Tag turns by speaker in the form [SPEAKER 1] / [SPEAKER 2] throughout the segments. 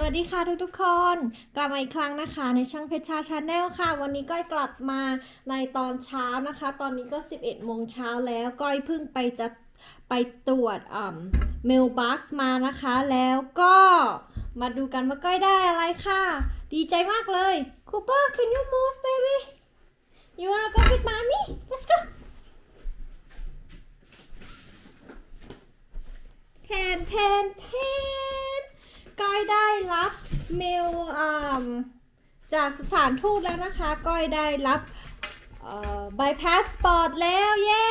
[SPEAKER 1] สวัสดีค่ะทุกๆคน กลับมาอีกครั้งนะคะ ในช่องเพชรชาชาแนลค่ะ วันนี้ก้อยกลับมาในตอนเช้านะคะ ตอนนี้ก็ 11โมงเช้าแล้วก้อยเพิ่งไปจะไปตรวจเมลบัคมานะคะ แล้วก็มาดูกันว่าก้อยได้อะไรค่ะ ดีใจมากเลยคูเปอร์ can you move baby you wanna go with mommy let's go แทนแทนแทนก้ อยได้รับเมลจากสถานทูตแล้วนะคะ ก้อยได้รับใบพาสปอร์ตแล้วเย้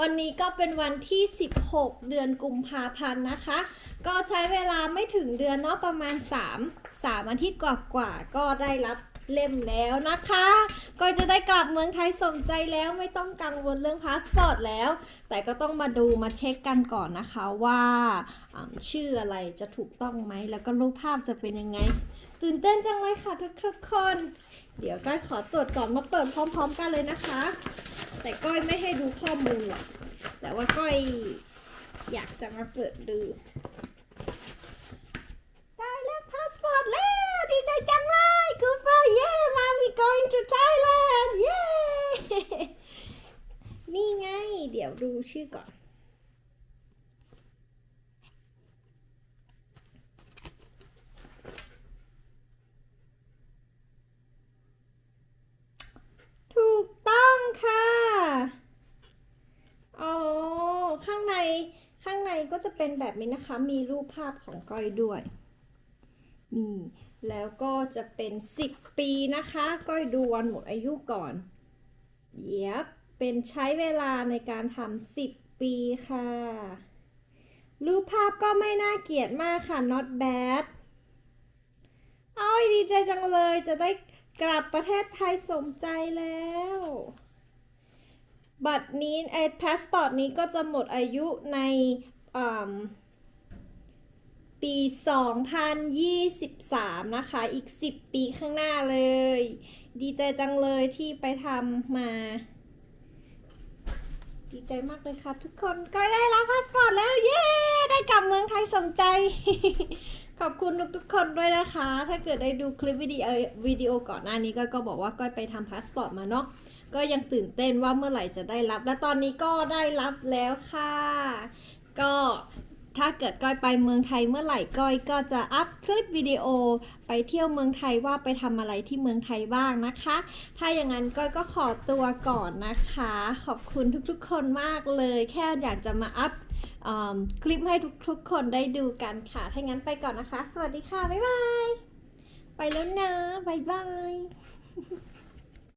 [SPEAKER 1] วันนี้ก็เป็นวันที่ 16 เดือนกุมภาพันธ์นะคะ ก็ใช้เวลาไม่ถึงเดือนเนาะประมาณ 3 3 อาทิตย์กว่าๆก็ได้รับ เล่มแล้วนะคะ ก็จะได้กลับเมืองไทยสมใจแล้วไม่ต้องกังวลเรื่องพาสปอร์ตแล้ว แต่ก็ต้องมาดูมาเช็คกันก่อนนะคะว่าชื่ออะไรจะถูกต้องไหมแล้วก็รูปภาพจะเป็นยังไง ตื่นเต้นจังเลยค่ะทุกคน เดี๋ยวก้อยขอตรวจก่อนมาเปิดพร้อม ๆ กันเลยนะคะ แต่ก้อยไม่ให้ดูข้อมูลหรอกแต่ว่าก้อยอยากจะมาเปิดดูแล้วพาสปอร์ตแล้ว ดีใจจังเลยกูเปอร์เย้มามี going to Thailand เย้ นี่ไง เดี๋ยวดูชื่อก่อน ถูกต้องค่ะ อ๋อ ข้างใน ข้างในก็จะเป็นแบบนี้นะคะ มีรูปภาพของก้อยด้วยนี่แล้วก็จะเป็น 10 ปีนะคะ ก้อยดูวันหมดอายุก่อน เย็บ เป็นใช้เวลาในการทำ10ปีค่ะ รูปภาพก็ไม่น่าเกลียดมากค่ะ not bad อ้อยดีใจจังเลยจะได้กลับประเทศไทยสมใจแล้ว บัตรนี้ไอ้พาสปอร์ตนี้ก็จะหมดอายุในอืมปี 2023 นะคะ อีก 10 ปีข้างหน้าเลย ดีใจจังเลยที่ไปทำมา ดีใจมากเลยครับทุกคนก็ได้รับพาสปอร์ตแล้วเย้ได้กลับเมืองไทยสมใจ ขอบคุณทุกๆคนด้วยนะคะ ถ้าเกิดได้ดูคลิปวิดีโอวิดีโอก่อนหน้านี้ก็ก็บอกว่าก้อยไปทำพาสปอร์ตมาเนาะก็ยังตื่นเต้นว่าเมื่อไหร่จะได้รับ และตอนนี้ก็ได้รับแล้วค่ะ ก็ ถ้าเกิดก้อยไปเมืองไทยเมื่อไหร่ก้อยก็จะอัพคลิปวิดีโอไปเที่ยวเมืองไทยว่าไปทำอะไรที่เมืองไทยบ้างนะคะ ถ้าอย่างนั้นก้อยก็ขอตัวก่อนนะคะ ขอบคุณทุกๆ คนมากเลย แค่อยากจะมาอัพคลิปให้ทุกๆ คนได้ดูกันค่ะ ถ้างั้นไปก่อนนะคะ สวัสดีค่ะ บ๊ายบาย ไปแล้วนะ บ๊ายบาย